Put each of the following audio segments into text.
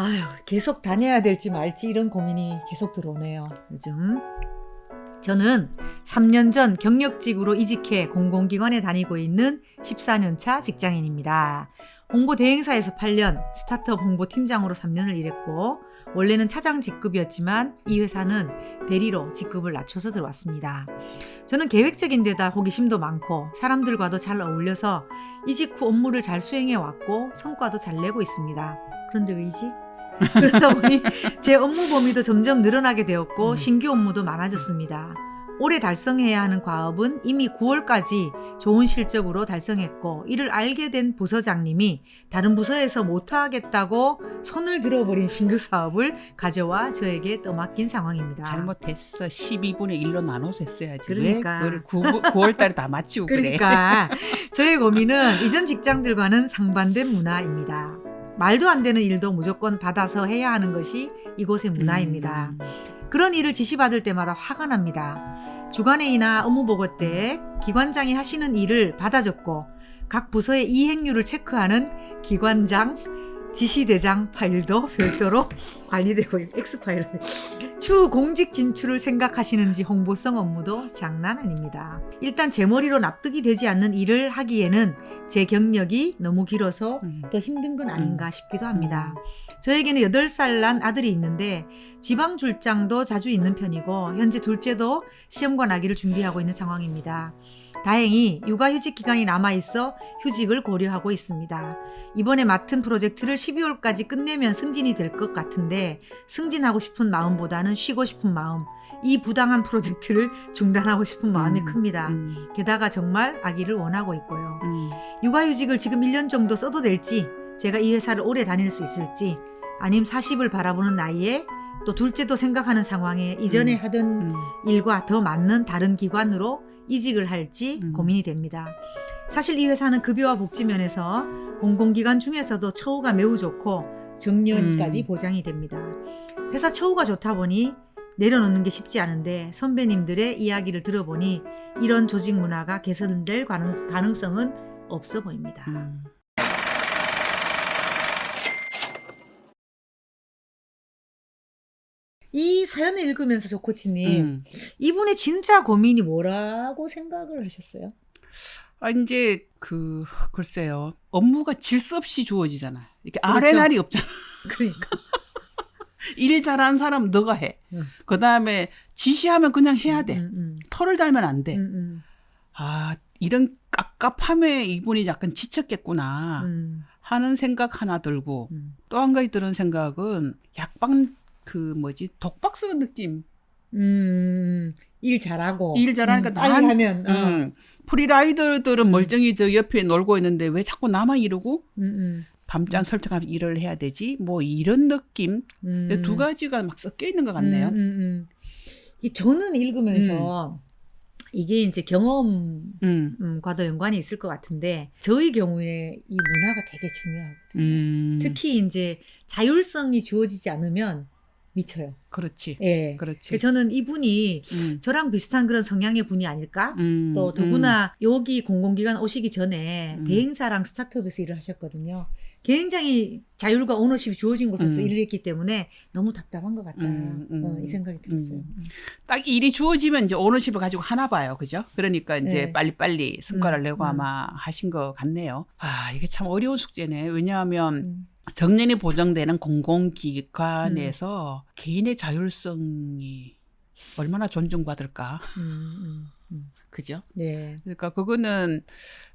아유, 계속 다녀야 될지 말지 이런 고민이 계속 들어오네요. 요즘. 저는 3년 전 경력직으로 이직해 공공기관에 다니고 있는 14년 차 직장인입니다. 홍보 대행사에서 8년, 스타트업 홍보 팀장으로 3년을 일했고, 원래는 차장 직급이었지만 이 회사는 대리로 직급을 낮춰서 들어왔습니다. 저는 계획적인 데다 호기심도 많고 사람들과도 잘 어울려서 이직 후 업무를 잘 수행해 왔고 성과도 잘 내고 있습니다. 그런데 왜이지? 그러다 보니 제 업무 범위도 점점 늘어나게 되었고 음. 신규 업무도 많아졌습니다. 올해 달성해야 하는 과업은 이미 9월까지 좋은 실적으로 달성했고 이를 알게 된 부서장님이 다른 부서에서 못하겠다고 손을 들어버린 신규 사업을 가져와 저에게 떠맡긴 상황입니다. 잘못했어. 12분의 1로 나눠서 했어야지. 그러니까. 왜 그걸 9, 월 달에 다 맞추고 그래. 그러니까 저의 고민은 이전 직장들과는 상반된 문화입니다. 말도 안 되는 일도 무조건 받아서 해야 하는 것이 이곳의 문화입니다. 음. 그런 일을 지시받을 때마다 화가 납니다. 주간회의나 업무 보고 때 기관장이 하시는 일을 받아 적고 각 부서의 이행률을 체크하는 기관장 지시대장 파일도 별도로 관리되고 있는 X파일. 추후 공직 진출을 생각하시는지 홍보성 업무도 장난 아닙니다. 일단 제 머리로 납득이 되지 않는 일을 하기에는 제 경력이 너무 길어서 음. 더 힘든 건 아닌가 싶기도 합니다. 저에게는 8살 난 아들이 있는데 지방 출장도 자주 있는 편이고 현재 둘째도 시험과 나기를 준비하고 있는 상황입니다. 다행히 육아휴직 기간이 남아있어 휴직을 고려하고 있습니다. 이번에 맡은 프로젝트를 12월까지 끝내면 승진이 될 것 같은데 승진하고 싶은 마음보다는 쉬고 싶은 마음, 이 부당한 프로젝트를 중단하고 싶은 마음이 음, 큽니다. 음, 게다가 정말 아기를 원하고 있고요. 음. 육아휴직을 지금 1년 정도 써도 될지, 제가 이 회사를 오래 다닐 수 있을지, 아님 40을 바라보는 나이에 또 둘째도 생각하는 상황에 이전에 음, 하던 음. 일과 더 맞는 다른 기관으로 이직을 할지 음. 고민이 됩니다. 사실 이 회사는 급여와 복지 면에서 공공기관 중에서도 처우가 매우 좋고 정년까지 음. 보장이 됩니다. 회사 처우가 좋다 보니 내려놓는 게 쉽지 않은데 선배님들의 이야기를 들어보니 이런 조직 문화가 개선될 가능, 가능성은 없어 보입니다. 음. 이 사연을 읽으면서 조 코치님 음. 이분의 진짜 고민이 뭐라고 생각을 하셨어요? 아 이제 그 글쎄요 업무가 질수 없이 주어지잖아. 이렇게 그렇죠. 아래 날이 없잖아. 그러니까 일 잘하는 사람 너가 해. 음. 그 다음에 지시하면 그냥 해야 돼. 음, 음, 털을 달면 안 돼. 음, 음, 아 이런 깝깝함에 이분이 약간 지쳤겠구나 음, 하는 생각 하나 들고 음. 또한 가지 들은 생각은 약방 그 뭐지 독박 쓰는 느낌. 음, 일 잘하고 일 잘하니까 음, 난- 하면 어. 음. 프리라이더들은 멀쩡히 저 옆에 놀고 있는데 왜 자꾸 나만 이러고 음, 음, 밤잠 설득하면 일을 해야 되지? 뭐 이런 느낌 음. 두 가지가 막 섞여 있는 것 같네요. 음, 음, 음. 이 저는 읽으면서 이게 이제 경험과도 음. 연관이 있을 것 같은데 저희 경우에 이 문화가 되게 중요하거든요. 음. 특히 이제 자율성이 주어지지 않으면 미쳐요. 그렇지. 예. 그렇지. 저는 이분이 음. 저랑 비슷한 그런 성향의 분이 아닐까? 음. 또 더구나 여기 공공기관 오시기 전에 음. 대행사랑 스타트업에서 일을 하셨거든요. 굉장히 자율과 오너십이 주어진 곳에서 음. 일을 했기 때문에 너무 답답한 것 같다. 음, 음. 어, 이 생각이 들었어요. 음. 딱 일이 주어지면 이제 오너십을 가지고 하나 봐요. 그죠? 그러니까 이제 네. 빨리빨리 성과를 음, 내고 음. 아마 하신 것 같네요. 아, 이게 참 어려운 숙제네. 왜냐하면 음. 정년이 보장되는 공공기관에서 개인의 자율성이 얼마나 존중받을까. 음, 음, 음. 그죠? 네. 그러니까 그거는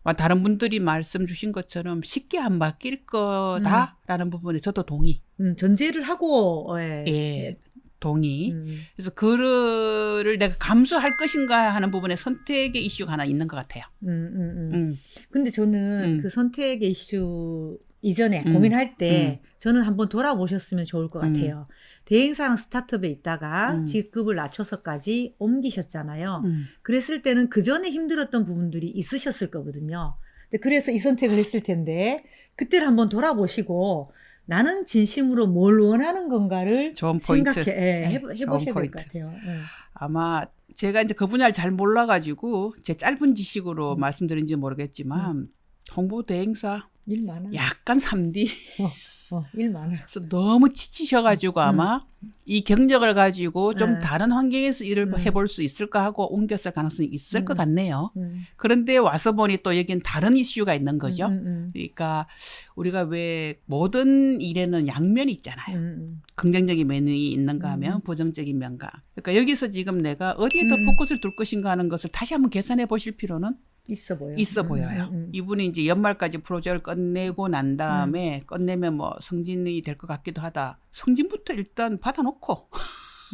막 다른 분들이 말씀 주신 것처럼 쉽게 안 바뀔 거다라는 부분에 저도 동의. 음, 전제를 하고 예. 예. 동의. 음, 그래서 그를 내가 감수할 것인가 하는 부분에 선택의 이슈가 하나 있는 것 같아요. 음, 음, 음. 음. 근데 저는 음. 그 선택의 이슈 이전에 음. 고민할 때 저는 한번 돌아보셨으면 좋을 것 음. 같아요. 대행사랑 스타트업에 있다가 음. 직급을 낮춰서까지 옮기셨잖아요. 음. 그랬을 때는 그 전에 힘들었던 부분들이 있으셨을 거거든요. 그래서 이 선택을 했을 텐데 그때를 한번 돌아보시고 나는 진심으로 뭘 원하는 건가를 좋은 포인트. 생각해 예, 네, 해, 해보셔야 될. 것 같아요. 예. 아마 제가 이제 그 분야를 잘 몰라가지고 제 짧은 음. 지식으로 말씀드린지 모르겠지만 홍보 대행사 일 많아. 약간 3D 어, 어, 일 많아. 그래서 너무 지치셔가지고 아마 이 경력을 가지고 좀 음. 네. 다른 환경에서 일을 음. 해볼 수 있을까 하고 옮겼을 가능성이 있을 것 음. 같네요. 음. 그런데 와서 보니 또 여긴 다른 이슈가 있는 거죠. 음, 음, 그러니까 우리가 왜 모든 일에는 양면이 음, 있잖아요. 음. 긍정적인 면이 있는가 하면 음. 부정적인 면가. 그러니까 여기서 지금 내가 어디에 더 음. 포커스를 둘 것인가 하는 것을 다시 한번 계산해 보실 필요는 있어 보여. 있어 음, 보여요. 음, 음. 이분이 이제 연말까지 프로젝트를 끝내고 난 다음에 끝내면 뭐 승진이 될 것 같기도 하다. 승진부터 일단 받아놓고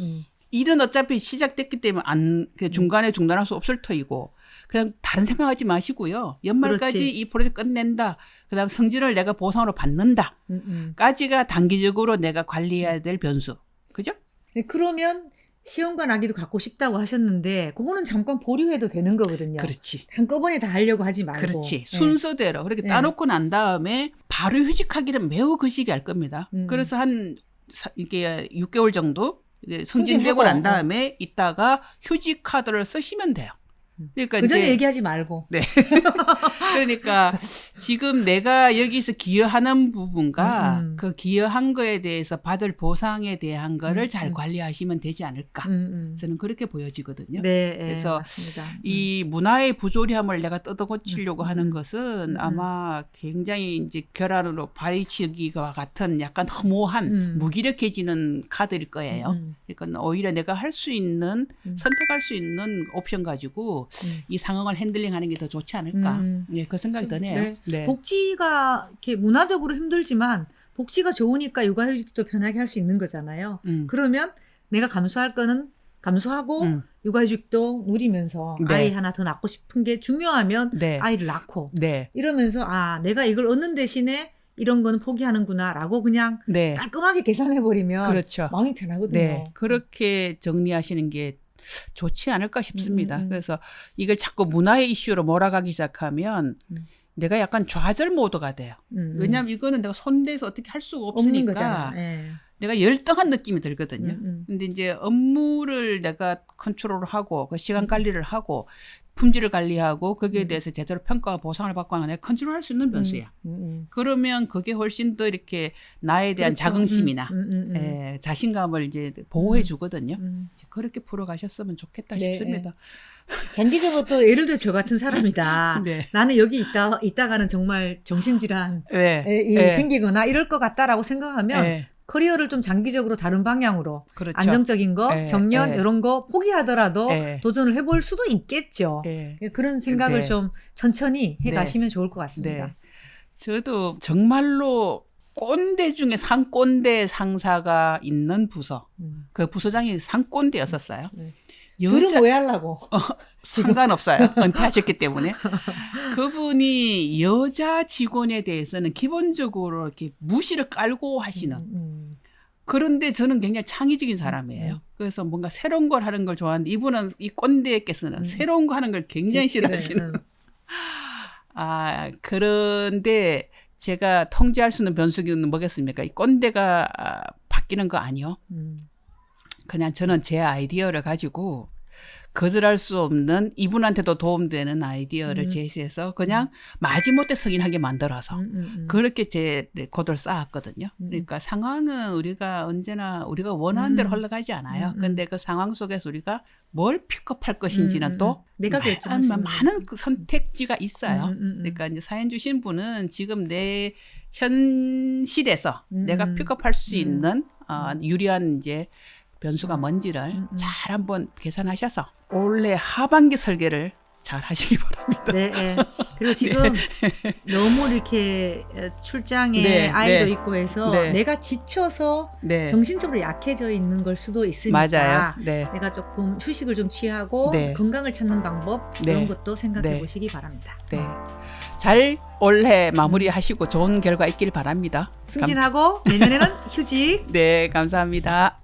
음. 일은 어차피 시작됐기 때문에 안 그냥 중간에 중단할 수 없을 터이고 그냥 다른 생각하지 마시고요. 연말까지 그렇지. 이 프로젝트 끝낸다. 그다음 성진을 내가 보상으로 받는다. 음, 음. 까지가 단기적으로 내가 관리해야 될 변수. 그죠? 네, 그러면 시험관 아기도 갖고 싶다고 하셨는데 그거는 잠깐 보류해도 되는 거거든요. 그렇지. 한꺼번에 다 하려고 하지 말고. 그렇지. 네. 순서대로. 그렇게 네. 따놓고 난 다음에 바로 휴직하기는 매우 거시기 할 겁니다. 음. 그래서 한 사- 이게 6개월 정도 이게 승진되고 난 다음에 있다가 휴직 카드를 쓰시면 돼요. 그러니까 그 전에 이제 얘기하지 말고. 네. 그러니까 지금 내가 여기서 기여하는 부분과 음, 음. 그 기여한 거에 대해서 받을 보상에 대한 거를 음, 잘 음. 관리하시면 되지 않을까. 음, 음. 저는 그렇게 보여지거든요. 네, 네, 그래서. 음. 이 문화의 부조리함을 내가 뜯어고치려고 음, 하는 음, 것은 음, 아마 굉장히 이제 결함으로 바위치기와 같은 약간 허무한 음. 무기력해지는 카드일 거예요. 음, 그러니까 오히려 내가 할 수 있는 음. 선택할 수 있는 옵션 가지고 음. 이 상황을 핸들링하는 게 더 좋지 않을까. 음. 예, 그 생각이 드네요. 네. 네. 복지가 이렇게 문화적으로 힘들지만 복지가 좋으니까 육아휴직도 편하게 할 수 있는 거잖아요. 음. 그러면 내가 감수할 거는 감수하고 음. 육아휴직도 누리면서 네. 아이 하나 더 낳고 싶은 게 중요하면 네. 아이를 낳고 네. 이러면서 아 내가 이걸 얻는 대신에 이런 거는 포기하는구나라고 그냥 네. 깔끔하게 계산해 버리면 그렇죠. 마음이 편하거든요. 네. 그렇게 정리하시는 게 좋지 않을까 싶습니다. 음. 그래서 이걸 자꾸 문화의 이슈로 몰아가기 시작하면 음. 내가 약간 좌절 모드가 돼요. 음, 음. 왜냐하면 이거는 내가 손대서 어떻게 할 수가 없으니까. 예. 내가 열등한 느낌이 들거든요. 음, 음. 근데 이제 업무를 내가 컨트롤을 하고 그 음. 시간 관리를 하고 품질을 관리하고 거기에 대해서 제대로 평가와 보상을 받고 하는 내가 컨트롤 할 수 있는 변수야. 음, 음. 그러면 그게 훨씬 더 이렇게 나에 대한 그렇죠. 자긍심이나 음, 음, 음, 음. 에, 자신감을 이제 보호해 주거든요. 음. 그렇게 풀어가셨으면 좋겠다 네, 싶습니다. 장기적으로 또 예를 들어 저 같은 사람이다. 네. 나는 여기 있다 있다가는 정말 정신질환 네. 이 네. 생기거나 이럴 것 같다라고 생각하면 네. 커리어를 좀 장기적으로 다른 방향으로 그렇죠. 안정적인 거, 네, 정년 네. 이런 거 포기하더라도 네. 도전을 해볼 수도 있겠죠. 네. 그런 생각을 네. 좀 천천히 네. 해가시면 좋을 것 같습니다. 네. 저도 정말로 꼰대 중에 상꼰대 상사가 있는 부서. 음. 그 부서장이 상꼰대였었어요. 네. 여자 뭐 하려고. 상관없어요. 은퇴하셨기 때문에. 그분이 여자 직원에 대해서는 기본적으로 이렇게 무시를 깔고 하시는 음, 그런데 저는 굉장히 창의적인 사람이에요. 음. 그래서 뭔가 새로운 걸 하는 걸 좋아하는데 이분은 이 꼰대께서는 새로운 거 하는 걸 굉장히 싫어하시는. 음. 아, 그런데 제가 통제할 수 있는 변수기는 뭐겠습니까? 이 꼰대가 아, 바뀌는 거 아니요. 음. 그냥 저는 제 아이디어를 가지고 거절할 수 없는 이분한테도 도움되는 아이디어를 음. 제시해서 그냥 마지못해 승인하게 만들어서 음, 음, 음. 그렇게 제 레코드를 쌓았거든요. 음. 그러니까 상황은 우리가 언제나 우리가 원하는 대로 음. 흘러가지 않아요. 음, 음. 근데 그 상황 속에서 우리가 뭘 픽업할 것인지는 음, 음, 또 음. 내가 마- 결정할 많은 그 선택지가 있어요. 음, 음, 음. 그러니까 이제 사연 주신 분은 지금 내 현실에서 음, 내가 음. 픽업할 수 음. 있는 어, 유리한 이제 변수가 뭔지를 음, 음. 잘 한번 계산하셔서 올해 하반기 설계를 잘 하시기 바랍니다. 네, 네. 그리고 지금 너무 이렇게 출장에 네, 아이도 네. 있고 해서 네. 내가 지쳐서 네, 정신적으로 약해져 있는 걸 수도 있으니까 맞아요. 네, 내가 조금 휴식을 좀 취하고 네. 건강을 찾는 방법 네. 이런 것도 생각해 네. 보시기 바랍니다. 네. 잘 올해 마무리하시고 좋은 결과 있길 바랍니다. 감- 승진하고 내년에는 휴직. 네, 감사합니다.